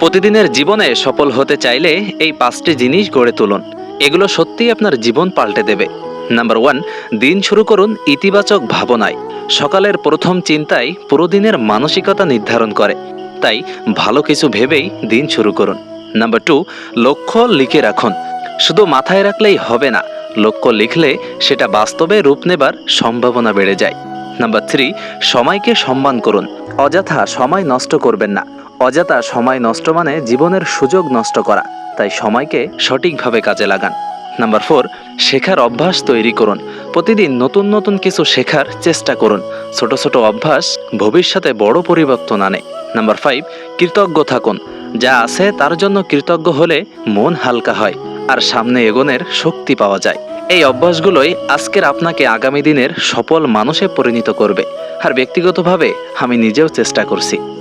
প্রতিদিনের জীবনে সফল হতে চাইলে এই পাঁচটি জিনিস গড়ে তুলুন। এগুলো সত্যিই আপনার জীবন পাল্টে দেবে। নাম্বার ওয়ান, দিন শুরু করুন ইতিবাচক ভাবনায়। সকালের প্রথম চিন্তাই পুরো দিনের মানসিকতা নির্ধারণ করে। তাই ভালো কিছু ভেবেই দিন শুরু করুন। নাম্বার টু, লক্ষ্য লিখে রাখুন। শুধু মাথায় রাখলেই হবে না, লক্ষ্য লিখলে সেটা বাস্তবে রূপ নেবার সম্ভাবনা বেড়ে যায়। নাম্বার থ্রি, সময়কে সম্মান করুন। অযথা সময় নষ্ট করবেন না। অযথা সময় নষ্ট মানে জীবনের সুযোগ নষ্ট করা। তাই সময়কে সঠিকভাবে কাজে লাগান। নাম্বার ফোর, শেখার অভ্যাস তৈরি করুন। প্রতিদিন নতুন নতুন কিছু শেখার চেষ্টা করুন। ছোট ছোট অভ্যাস ভবিষ্যতে বড় পরিবর্তন আনে। নাম্বার ফাইভ, কৃতজ্ঞ থাকুন। যা আছে তার জন্য কৃতজ্ঞ হলে মন হালকা হয় আর সামনে এগোনের শক্তি পাওয়া যায়। এই অভ্যাসগুলোই আজকের আপনাকে আগামী দিনের সফল মানুষে পরিণত করবে। আর ব্যক্তিগতভাবে আমি নিজেও চেষ্টা করছি।